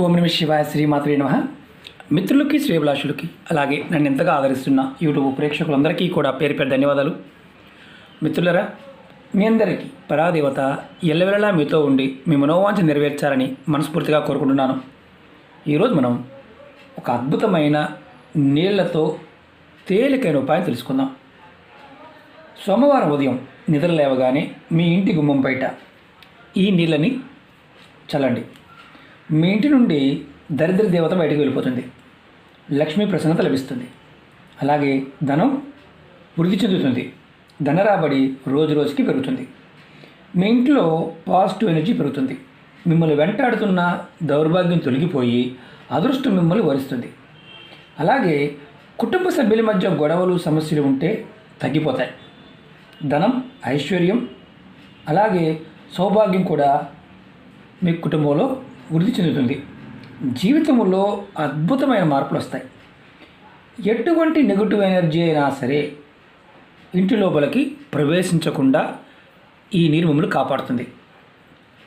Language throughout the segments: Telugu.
ఓం నమ శివాయ శ్రీమాత్రే నమ. మిత్రులకి శ్రీభిలాషులకి అలాగే నన్ను ఎంతగా ఆదరిస్తున్న యూట్యూబ్ ప్రేక్షకులందరికీ కూడా పేరు పేరు ధన్యవాదాలు. మిత్రులరా మీ అందరికీ పరాదేవత ఎల్లవెల్లలా మీతో ఉండి మీ మనోవాంఛ నెరవేర్చాలని మనస్ఫూర్తిగా కోరుకుంటున్నాను. ఈరోజు మనం ఒక అద్భుతమైన నీళ్ళతో తేలికైన ఉపాయం తెలుసుకుందాం. సోమవారం ఉదయం నిద్ర లేవగానే మీ ఇంటి గుమ్మం బయట ఈ నీళ్ళని చల్లండి. మీ ఇంటి నుండి దరిద్ర దేవత బయటకు వెళ్ళిపోతుంది. లక్ష్మీ ప్రసన్నత లభిస్తుంది. అలాగే ధనం వృద్ధి చెందుతుంది. ధన రాబడి రోజు రోజుకి పెరుగుతుంది. మీ ఇంట్లో పాజిటివ్ ఎనర్జీ పెరుగుతుంది. మిమ్మల్ని వెంటాడుతున్న దౌర్భాగ్యం తొలగిపోయి అదృష్టం మిమ్మల్ని వరిస్తుంది. అలాగే కుటుంబ సభ్యుల మధ్య గొడవలు సమస్యలు ఉంటే తగ్గిపోతాయి. ధనం ఐశ్వర్యం అలాగే సౌభాగ్యం కూడా మీ కుటుంబంలో వృద్ధి చెందుతుంది. జీవితంలో అద్భుతమైన మార్పులు వస్తాయి ఎటువంటి నెగటివ్ ఎనర్జీ అయినా సరే ఇంటి లోపలికి ప్రవేశించకుండా ఈ నీరు మమ్మల్ని కాపాడుతుంది.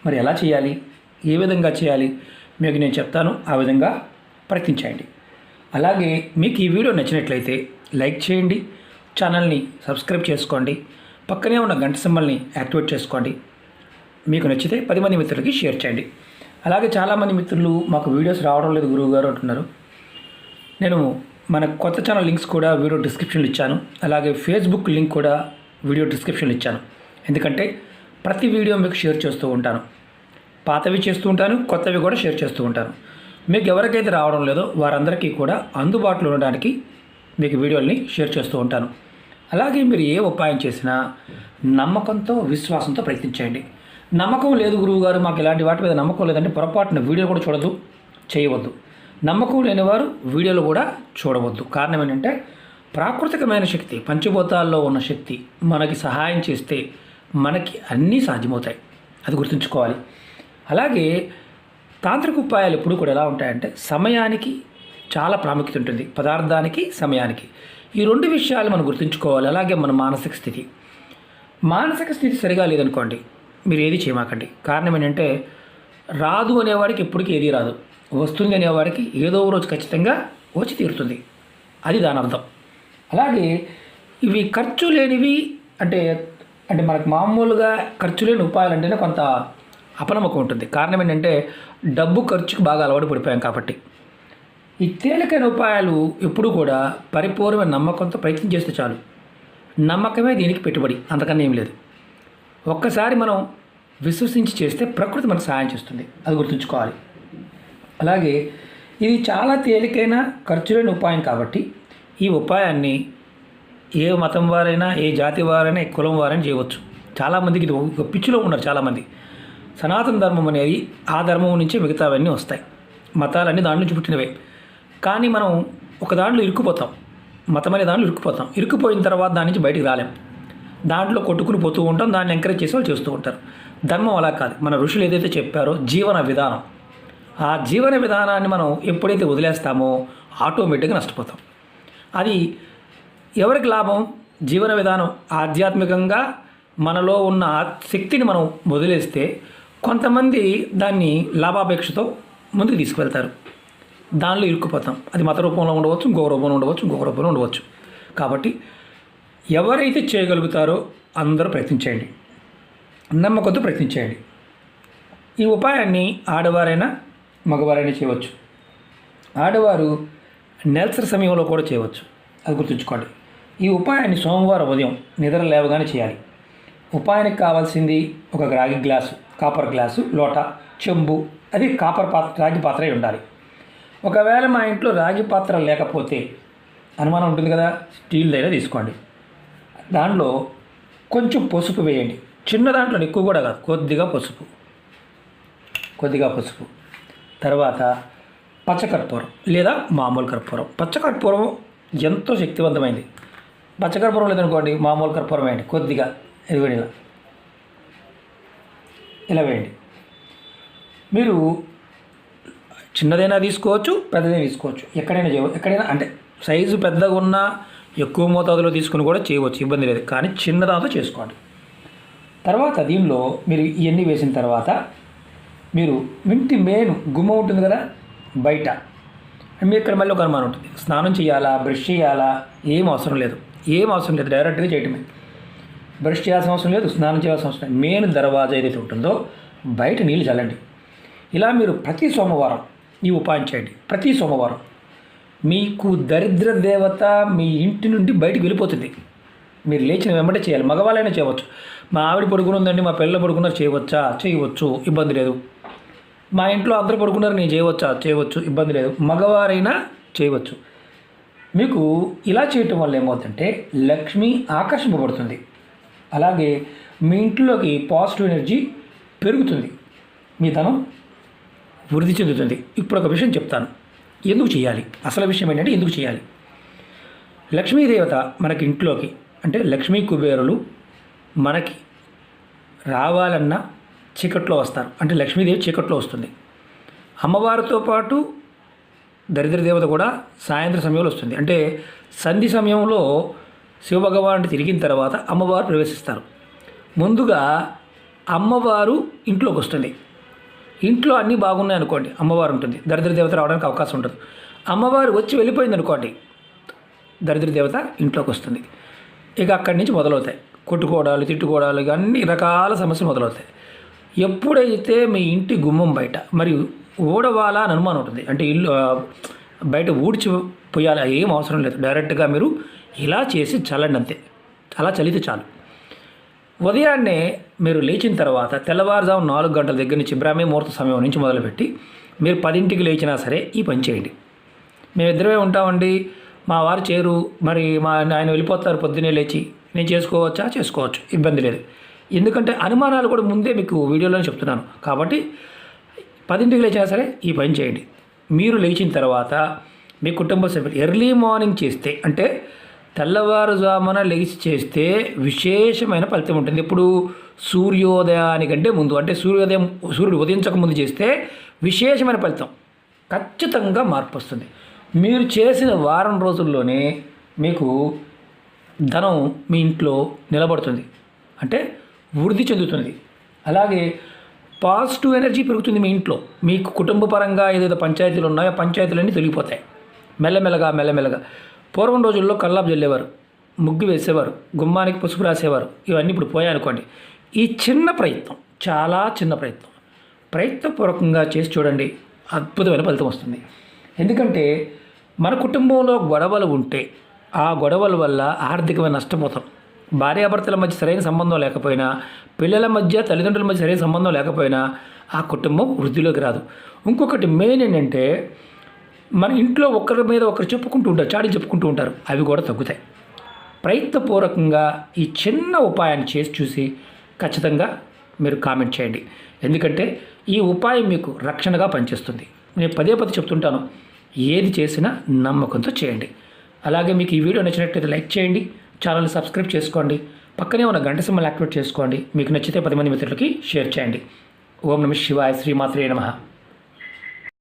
మరి ఎలా చేయాలి? ఏ విధంగా చేయాలి? మీకు నేను చెప్తాను. ఆ విధంగా ప్రయత్నించండి. అలాగే మీకు ఈ వీడియో నచ్చినట్లయితే లైక్ చేయండి. ఛానల్ని సబ్స్క్రైబ్ చేసుకోండి. పక్కనే ఉన్న గంట సింబల్ని యాక్టివేట్ చేసుకోండి. మీకు నచ్చితే పది మంది మిత్రులకి షేర్ చేయండి. అలాగే చాలామంది మిత్రులు మాకు వీడియోస్ రావడం లేదు గురువు గారు అంటున్నారు. నేను మన కొత్త ఛానల్ లింక్స్ కూడా వీడియో డిస్క్రిప్షన్లో ఇచ్చాను. అలాగే ఫేస్బుక్ లింక్ కూడా వీడియో డిస్క్రిప్షన్లో ఇచ్చాను. ఎందుకంటే ప్రతి వీడియో మీకు షేర్ చేస్తూ ఉంటాను. పాతవి చేస్తూ ఉంటాను కొత్తవి కూడా షేర్ చేస్తూ ఉంటాను. మీకు ఎవరికైతే రావడం లేదో వారందరికీ కూడా అందుబాటులో ఉండడానికి మీకు వీడియోల్ని షేర్ చేస్తూ ఉంటాను. అలాగే మీరు ఏ ఉపాయం చేసినా నమ్మకంతో విశ్వాసంతో ప్రయత్నించండి నమ్మకం లేదు గురువు గారు మాకు ఇలాంటి వాటి మీద నమ్మకం లేదంటే పొరపాటున వీడియో కూడా చూడదు చేయవద్దు. నమ్మకం లేనివారు వీడియోలు కూడా చూడవద్దు. కారణం ఏంటంటే ప్రాకృతికమైన శక్తి పంచభూతాల్లో ఉన్న శక్తి మనకి సహాయం చేస్తే మనకి అన్నీ సాధ్యమవుతాయి. అది గుర్తుంచుకోవాలి. అలాగే తాంత్రిక ఉపాయాలు ఎప్పుడు కూడా ఎలా ఉంటాయంటే సమయానికి చాలా ప్రాముఖ్యత ఉంటుంది. పదార్థానికి సమయానికి. ఈ రెండు విషయాలు మనం గుర్తుంచుకోవాలి. అలాగే మన మానసిక స్థితి. మానసిక స్థితి సరిగా లేదనుకోండి మీరు ఏది చేయమాకండి. కారణం ఏంటంటే రాదు అనేవాడికి ఎప్పటికీ ఏది రాదు. వస్తుంది అనేవాడికి ఏదో ఒక రోజు ఖచ్చితంగా వచ్చి తీరుతుంది. అది దాని అర్థం. అలాగే ఇవి ఖర్చు లేనివి అంటే అంటే మనకు మామూలుగా ఖర్చు లేని ఉపాయాలు అంటేనే కొంత అపనమ్మకం ఉంటుంది. కారణం ఏంటంటే డబ్బు ఖర్చుకు బాగా అలవాటు పడిపోయాం కాబట్టి. ఈ తేలికైన ఉపాయాలు ఎప్పుడు కూడా పరిపూర్ణమైన నమ్మకంతో ప్రయత్నం చేస్తే చాలు. నమ్మకమే దీనికి పెట్టుబడి. అంతకన్నా ఏం లేదు. ఒక్కసారి మనం విశ్వసించి చేస్తే ప్రకృతి మనకు సహాయం చేస్తుంది. అది గుర్తుంచుకోవాలి. అలాగే ఇది చాలా తేలికైన ఖర్చు లేని ఉపాయం కాబట్టి ఈ ఉపాయాన్ని ఏ మతం వారైనా ఏ జాతి వారైనా ఏ కులం వారైనా చేయవచ్చు. చాలామందికి ఇది ఒక పిచ్చిలో ఉన్నారు చాలామంది సనాతన ధర్మం అనేది ఆ ధర్మం నుంచే మిగతావన్నీ వస్తాయి. మతాలన్నీ దాని నుంచి పుట్టినవే. కానీ మనం ఒక దాంట్లో ఇరుక్కుపోతాం. మతం అనే దాంట్లో ఇరుక్కుపోతాం. ఇరుక్కుపోయిన తర్వాత దాని నుంచి బయటికి రాలేం. దాంట్లో కొట్టుకుని పోతూ ఉంటాం దాన్ని ఎంకరేజ్ చేసే వాళ్ళు చేస్తూ ఉంటారు. ధర్మం అలా కాదు. మన ఋషులు ఏదైతే చెప్పారో జీవన విధానం ఆ జీవన విధానాన్ని మనం ఎప్పుడైతే వదిలేస్తామో ఆటోమేటిక్గా నష్టపోతాం. అది ఎవరికి లాభం? జీవన విధానం. ఆధ్యాత్మికంగా మనలో ఉన్న శక్తిని మనం వదిలేస్తే కొంతమంది దాన్ని లాభాపేక్షతో ముందుకు తీసుకువెళ్తారు. దానిలో ఇరుక్కుపోతాం. అది మత రూపంలో ఉండవచ్చు ఇంకొక రూపంలో ఉండవచ్చు ఇంకొక రూపంలో ఉండవచ్చు. కాబట్టి ఎవరైతే చేయగలుగుతారో అందరూ ప్రయత్నించేయండి. నమ్మకంతో ప్రయత్నించేయండి. ఈ ఉపాయాన్ని ఆడవారైనా మగవారైనా చేయవచ్చు. ఆడవారు నెలసరి సమయంలో కూడా చేయవచ్చు. అది గుర్తుంచుకోండి. ఈ ఉపాయాన్ని సోమవారం ఉదయం నిద్ర లేవగానే చేయాలి. ఉపాయానికి కావాల్సింది ఒక రాగి గ్లాసు కాపర్ గ్లాసు లోట చెంబు అది కాపర్ పాత్ర రాగి పాత్ర ఉండాలి. ఒకవేళ మా ఇంట్లో రాగి పాత్ర లేకపోతే అనుమానం ఉంటుంది కదా స్టీల్ తీసుకోండి. దాంట్లో కొంచెం పసుపు వేయండి. చిన్న దాంట్లో ఎక్కువ కూడా కాదు. కొద్దిగా పసుపు. కొద్దిగా పసుపు. తర్వాత పచ్చకర్పూరం లేదా మామూలు కర్పూరం. పచ్చకర్పూరం ఎంతో శక్తివంతమైంది. పచ్చకర్పూరం లేదనుకోండి మామూలు కర్పూరం వేయండి. కొద్దిగా ఇదిగోండి ఇలా ఇలా వేయండి. మీరు చిన్నదైనా తీసుకోవచ్చు పెద్దదైనా తీసుకోవచ్చు. ఎక్కడైనా చేయవచ్చు ఎక్కడైనా అంటే సైజు పెద్దగా ఉన్నా ఎక్కువ మోతాదులో తీసుకుని కూడా చేయవచ్చు ఇబ్బంది లేదు. కానీ చిన్నదాంతో చేసుకోండి. తర్వాత దీనిలో మీరు ఇవన్నీ వేసిన తర్వాత మీరు ఇంటి మెయిన్ గుమ్మ ఉంటుంది కదా బయట. మీ ఇక్కడ మళ్ళీ ఒక అనుమానం ఉంటుంది. స్నానం చేయాలా బ్రష్ చేయాలా ఏం అవసరం లేదు. ఏం అవసరం లేదు డైరెక్ట్గా చేయటమే. బ్రష్ చేయాల్సిన అవసరం లేదు స్నానం చేయాల్సిన అవసరం లేదు. మెయిన్ దర్వాజా ఏదైతే ఉంటుందో బయట నీళ్ళు చల్లండి. ఇలా మీరు ప్రతి సోమవారం ఈ ఉపాయం చేయండి. ప్రతి సోమవారం. మీకు దరిద్ర దేవత మీ ఇంటి నుండి బయటికి వెళ్ళిపోతుంది. మీరు లేచిన వెంబడే చేయాలి. మగవాళ్ళైనా చేయవచ్చు. మా ఆవిడ పడుకుని ఉందండి మా పిల్లలు పడుకున్నారు చేయవచ్చా? చేయవచ్చు. ఇబ్బంది లేదు. మా ఇంట్లో అందరూ పడుకున్నారు నేను చేయవచ్చా? చేయవచ్చు. ఇబ్బంది లేదు. మగవారైనా చేయవచ్చు. మీకు ఇలా చేయటం వల్ల ఏమవుతుందంటే లక్ష్మి ఆకర్షింపబడుతుంది అలాగే మీ ఇంట్లోకి పాజిటివ్ ఎనర్జీ పెరుగుతుంది. మీ ధనం వృద్ధి చెందుతుంది. ఇప్పుడు ఒక విషయం చెప్తాను. ఎందుకు చేయాలి? అసలు విషయం ఏంటంటే ఎందుకు చేయాలి? లక్ష్మీదేవత మనకి ఇంట్లోకి అంటే లక్ష్మీ కుబేరులు మనకి రావాలన్నా చీకట్లో వస్తారు. అంటే లక్ష్మీదేవి చీకట్లో వస్తుంది. అమ్మవారితో పాటు దరిద్ర దేవత కూడా సాయంత్రం సమయంలో వస్తుంది. అంటే సంధి సమయంలో శివభగవానుడు తిరిగిన తర్వాత అమ్మవారు ప్రవేశిస్తారు. ముందుగా అమ్మవారు ఇంట్లోకి వస్తుంది. ఇంట్లో అన్నీ బాగున్నాయి అనుకోండి అమ్మవారు ఉంటుంది దరిద్ర దేవత రావడానికి అవకాశం ఉంటుంది. అమ్మవారు వచ్చి వెళ్ళిపోయింది అనుకోండి దరిద్ర దేవత ఇంట్లోకి వస్తుంది. ఇక అక్కడి నుంచి మొదలవుతాయి. కొట్టుకోవడాలు తిట్టుకోవడాలు ఇక అన్ని రకాల సమస్యలు మొదలవుతాయి. ఎప్పుడైతే మీ ఇంటి గుమ్మం బయట మరియు ఊడవాలా అని అనుమానం ఉంటుంది. అంటే ఇల్లు బయట ఊడ్చి పోయాలి ఏం అవసరం లేదు. డైరెక్ట్గా మీరు ఇలా చేసి చల్లండి అంతే. అలా చలితే చాలు. ఉదయాన్నే మీరు లేచిన తర్వాత తెల్లవారుజాము నాలుగు గంటల దగ్గర నుంచి బ్రాహ్మీ ముహూర్త సమయం నుంచి మొదలుపెట్టి మీరు పదింటికి లేచినా సరే ఈ పని చేయండి. మేమిద్దరమే ఉంటామండి. మా వారు చేరు మరి మా ఆయన వెళ్ళిపోతారు పొద్దున్నే లేచి. నేను చేసుకోవచ్చా? చేసుకోవచ్చు. ఇబ్బంది లేదు. ఎందుకంటే అనుమానాలు కూడా ముందే మీకు వీడియోలోనే చెప్తున్నాను. కాబట్టి పదింటికి లేచినా సరే ఈ పని చేయండి. మీరు లేచిన తర్వాత మీ కుటుంబ సభ్యులు ఎర్లీ మార్నింగ్ చేస్తే అంటే తెల్లవారుజామున లేచి చేస్తే విశేషమైన ఫలితం ఉంటుంది. ఇప్పుడు సూర్యోదయానికంటే ముందు. అంటే సూర్యోదయం సూర్యుడు ఉదయించక ముందు చేస్తే విశేషమైన ఫలితం. ఖచ్చితంగా మార్పు వస్తుంది. మీరు చేసిన వారం రోజుల్లోనే మీకు ధనం మీ ఇంట్లో నిలబడుతుంది. అంటే వృద్ధి చెందుతుంది. అలాగే పాజిటివ్ ఎనర్జీ పెరుగుతుంది మీ ఇంట్లో. మీకు కుటుంబ పరంగా ఏదైతే పంచాయతీలు ఉన్నాయో పంచాయతీలన్నీ తొలగిపోతాయి. మెల్లమెల్లగా మెల్లమెల్లగా. పూర్వం రోజుల్లో కల్లాపు చల్లేవారు ముగ్గు వేసేవారు గుమ్మానికి పసుపు రాసేవారు. ఇవన్నీ ఇప్పుడు పోయాయనుకోండి ఈ చిన్న ప్రయత్నం చాలా చిన్న ప్రయత్నం. ప్రయత్నపూర్వకంగా చేసి చూడండి అద్భుతమైన ఫలితం వస్తుంది. ఎందుకంటే మన కుటుంబంలో గొడవలు ఉంటే ఆ గొడవల వల్ల ఆర్థికమైన నష్టపోతాం భార్యాభర్తల మధ్య సరైన సంబంధం లేకపోయినా పిల్లల మధ్య తల్లిదండ్రుల మధ్య సరైన సంబంధం లేకపోయినా ఆ కుటుంబం వృద్ధిలోకి రాదు. ఇంకొకటి మెయిన్ ఏంటంటే మన ఇంట్లో ఒకరి మీద ఒకరు చెప్పుకుంటూ ఉంటారు చాటి చెప్పుకుంటూ ఉంటారు. అవి కూడా తగ్గుతాయి. ప్రయత్నపూర్వకంగా ఈ చిన్న ఉపాయాన్ని చేసి చూసి ఖచ్చితంగా మీరు కామెంట్ చేయండి. ఎందుకంటే ఈ ఉపాయం మీకు రక్షణగా పనిచేస్తుంది. నేను పదే పదే చెప్తుంటాను ఏది చేసినా నమ్మకంతో చేయండి. అలాగే మీకు ఈ వీడియో నచ్చినట్లయితే లైక్ చేయండి ఛానల్ సబ్స్క్రైబ్ చేసుకోండి పక్కనే ఉన్న గంట సింబల్ యాక్టివేట్ చేసుకోండి మీకు నచ్చితే పది మంది మిత్రులకి షేర్ చేయండి. ఓం నమ శివాయ శ్రీమాత్రే నమః.